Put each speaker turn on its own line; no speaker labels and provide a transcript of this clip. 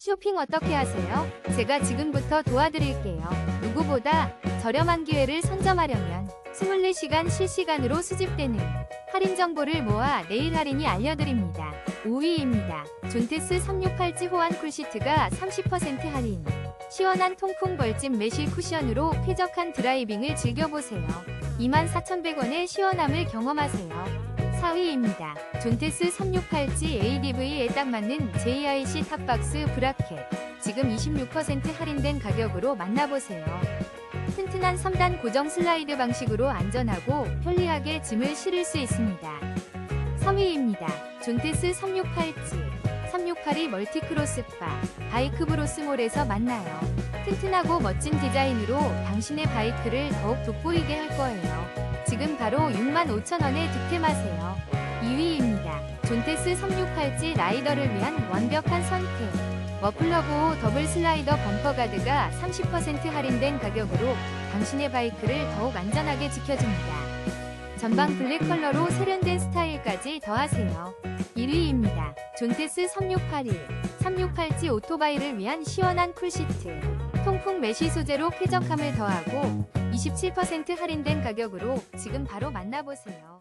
쇼핑 어떻게 하세요? 제가 지금부터 도와드릴게요. 누구보다 저렴한 기회를 선점하려면 24시간 실시간으로 수집되는 할인 정보를 모아 내일 할인이 알려드립니다. 5위입니다. 존테스 368G 호환 쿨시트가 30% 할인. 시원한 통풍 벌집 매실 쿠션으로 쾌적한 드라이빙을 즐겨보세요. 24,100원의 시원함을 경험하세요. 4위입니다. 존테스 368G ADV에 딱 맞는 JIC 탑박스 브라켓. 지금 26% 할인된 가격으로 만나보세요. 튼튼한 3단 고정 슬라이드 방식으로 안전하고 편리하게 짐을 실을 수 있습니다. 3위입니다. 존테스 368G. 368이 멀티크로스 바 바이크 브로스몰에서 만나요. 튼튼하고 멋진 디자인으로 당신의 바이크를 더욱 돋보이게 할 거예요. 지금 바로 65,000원에 득템하세요. 2위입니다. 존테스 368G 라이더를 위한 완벽한 선택. 머플러 보호 더블 슬라이더 범퍼 가드가 30% 할인된 가격으로 당신의 바이크를 더욱 안전하게 지켜줍니다. 전방 블랙 컬러로 세련된 스타일까지 더하세요. 1위입니다. 존테스 3681. 368G 오토바이를 위한 시원한 쿨시트. 통풍 메쉬 소재로 쾌적함을 더하고 27% 할인된 가격으로 지금 바로 만나보세요.